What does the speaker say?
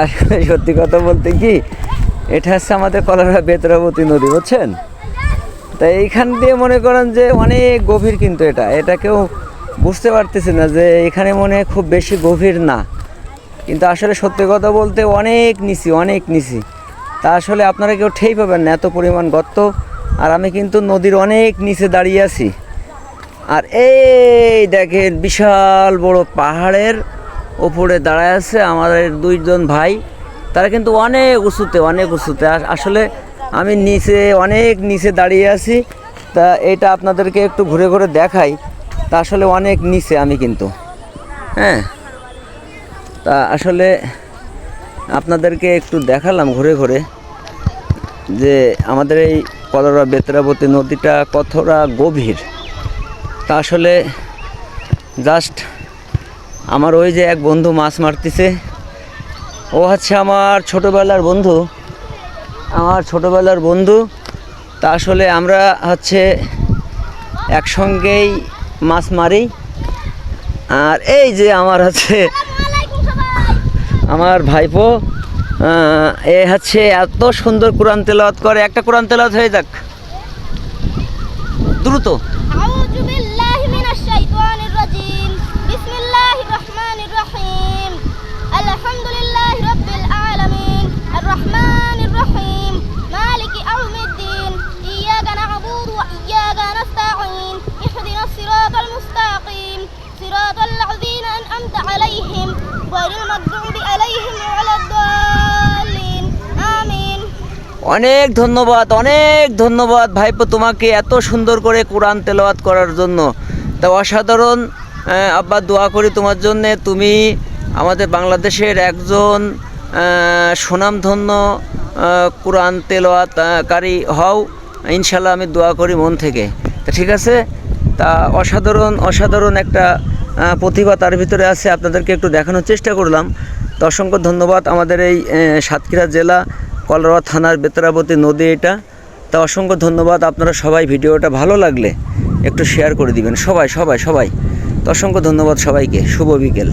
আসলে সত্যি কথা বলতে কি, এটা হচ্ছে আমাদের কলারা বেতরাবতী নদী, বুঝছেন? তা এইখান দিয়ে মনে করেন যে অনেক গভীর কিন্তু এটা। এটা কেউ বুঝতে পারতেছে না যে এখানে মনে খুব বেশি গভীর না। কিন্তু আসলে সত্যি কথা বলতে অনেক নিচি অনেক নিচি। তা আসলে আপনারা কেউ ঠেই পাবেন না এত পরিমাণ গর্ত। আর আমি কিন্তু নদীর অনেক নিচে দাঁড়িয়ে আছি। আর এই দেখেন বিশাল বড় পাহাড়ের ওপরে দাঁড়ায় আছে আমাদের দুইজন ভাই। তারা কিন্তু অনেক উঁচুতে অনেক উঁচুতে। আসলে আমি নিচে, অনেক নিচে দাঁড়িয়ে আছি। তা এটা আপনাদেরকে একটু ঘুরে ঘুরে দেখাই। তা আসলে অনেক নিচে আমি কিন্তু। হ্যাঁ? তা আসলে আপনাদেরকে একটু দেখালাম ঘুরে ঘুরে যে আমাদের এই কলরা বেতরাবতী নদীটা কতটা গভীর। তা আসলে জাস্ট আমার ওই যে এক বন্ধু মাছ মারতেছে। ও হচ্ছে আমার ছোটোবেলার বন্ধু। আমার ছোটোবেলার বন্ধু। তা আসলে আমরা হচ্ছে একসঙ্গেই মাছ মারি। আর এই যে আমার হচ্ছে আমার ভাইপো এ হচ্ছে এত সুন্দর কোরআন তেলাওয়াত করে। একটা কোরআন তেলাওয়াত হয়ে যাক। দ্রুত। আউযু বিল্লাহি মিনাশ শাইতানির রাজিম। বিসমিল্লাহ। نستعين اهدنا الصراط المستقيم صراط الذين أنعمت عليهم غير المغضوب عليهم ولا الضالين آمين অনেক ধন্যবাদ অনেক ধন্যবাদ ভাইপো তোমাকে এত সুন্দর করে কোরআন তেলাওয়াত করার জন্য তা অসাধারণ আহ, আব্বা দোয়া করি তোমার জন্যে তুমি আমাদের বাংলাদেশের একজন আহ, সুনামধন্য আহ, কোরআন তেলাওয়াতকারী হও ইনশাল্লাহ আমি দোয়া করি মন থেকে তা ঠিক আছে? তা অসাধারণ অসাধারণ একটা প্রতিভা তার ভিতরে আছে, আপনাদেরকে একটু দেখানোর চেষ্টা করলাম। তো অসংখ্য ধন্যবাদ আমাদের এই সাতক্ষীরা জেলা, কলরোয়া থানার বেতরাবতী নদী এটা। তা অসংখ্য ধন্যবাদ, আপনারা সবাই ভিডিওটা ভালো লাগলে একটু শেয়ার করে দিবেন। সবাই সবাই সবাই। তো অসংখ্য ধন্যবাদ সবাইকে, শুভ বিকেল।